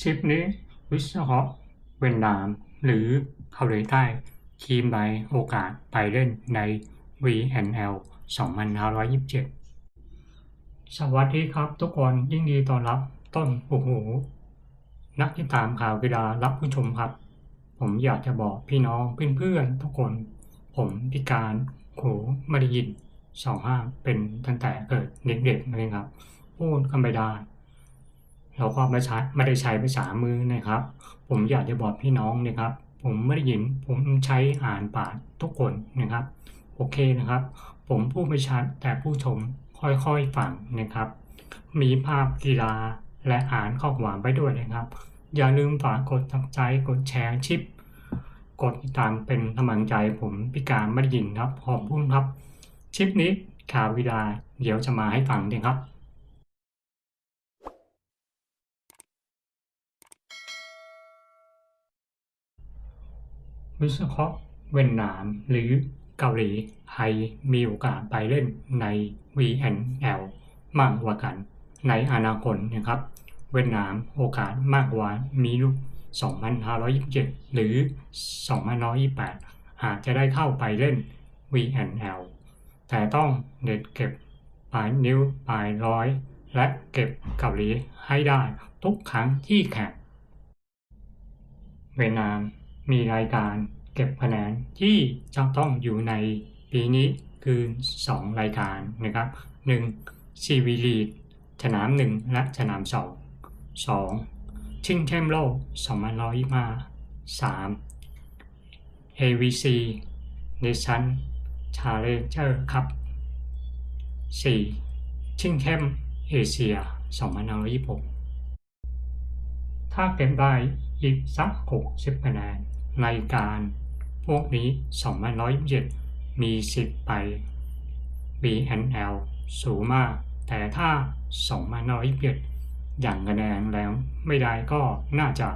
ชิปนี้วิศฮอเวียดนาม หรือเกาหลีใต้ทีมใบโอกาสไปเล่นใน VNL 2527 สวัสดีครับทุกคนยิ่งดีต้อนรับต้นหูหู นักติดตามข่าวกีฬารับผู้ชมครับ ผมอยากจะบอกพี่น้องเพื่อนๆทุกคน ผมพิการหูไม่ได้ยินสองห้าเป็นตั้งแต่เกิดเด็กๆเลยครับ พูดกันไม่ได้ เราก็ไม่ใช้ไม่ได้ใช้ภาษามือนะครับ ผมอยากจะบอกพี่น้องนะครับ ผมไม่ได้ยินผมใช้อ่านปากทุกคนนะครับโอเคนะครับ ผมพูดไม่ชัดแต่ผู้ชมค่อยๆฟังนะครับ มีภาพกีฬาและอ่านข้อความไปด้วยนะครับ อย่าลืมฝากกดติดใจกดแชร์ชิป กดติดตามเป็นกำลังใจผมพิการไม่ได้ยินครับขอบคุณครับ ชิปนี้ข่าวกีฬาเดี๋ยวจะมาให้ฟังเองครับ วิศเคราะห์เวียดนามหรือเกาหลีไทยมีโอกาสไปเล่นใน VNL มากกว่ากัน ในอนาคตนะครับ เวียดนามโอกาสมากกว่ามีลูก 2,527 หรือ 2,128 อาจจะได้เข้าไปเล่น VNL แต่ต้องเด็ดเก็บปลายนิ้วปลายร้อย และเก็บเกาหลีให้ได้ทุกครั้งที่แข่งเวียดนาม มีรายการเก็บคะแนนที่จะต้องอยู่ในปีนี้คือ 2 รายการนะครับ 1. ซีวีลีดสนาม 1 และสนาม 2 2. ชิงแชมป์โลก2025 3. AVC Nation Challenger ครับ 4. ชิงแชมป์เอเชีย2526ถ้าเก็บได้อีกสัก 60คะแนน รายการ พวกนี้2,127 มีสิทธิ์ไป BNL สูงมาก แต่ถ้า2,127อย่างคะแนนแล้วไม่ได้ก็น่าจะ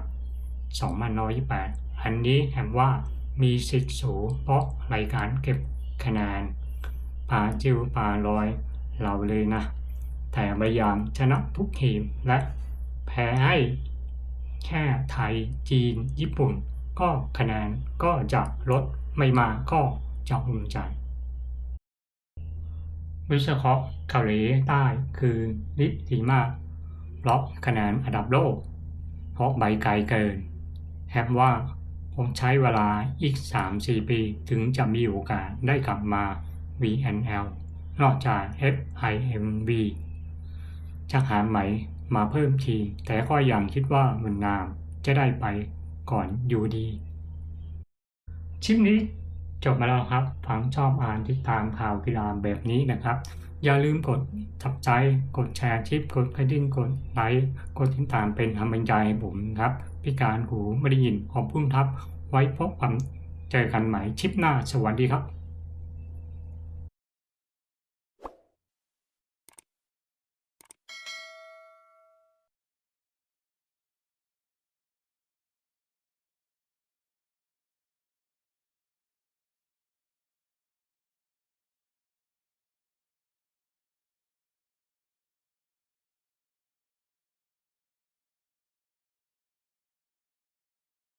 2,128 อันนี้แอมว่ามีสิทธิ์สูงเพราะรายการเก็บคะแนนปาจิวปาลอยเราเลยนะ แต่พยายามชนะทุกทีมและแพ้ให้แค่ไทยจีน ญี่ปุ่น ก็คะแนนก็จะลดไม่มาก็จะอุ่นใจ วิเคราะห์เกาหลีใต้คือลิดีมากเพราะคะแนนอันดับโลก เพราะใบไกลเกินแฮมว่าผมใช้เวลาอีก 3-4 ปีถึงจะมีโอกาสได้กลับมา VNL นอกจาก FIMV จะหาไหมมาเพิ่มที แต่ก็ยังคิดว่ามือนนามจะได้ไป ก่อนอยู่ดีชิปนี้จบมาแล้วครับฟังชอบอ่านติดตามข่าวกีฬาแบบนี้นะครับ อย่าลืมกดทับใจ กดแชร์ชิป กดกระดิ่ง กดไลค์ กดติดตามเป็นกำลังใจให้ผมครับ พิการหูไม่ได้ยินขอบคุณครับ ไว้พบกันเจอกันใหม่ชิปหน้า สวัสดีครับ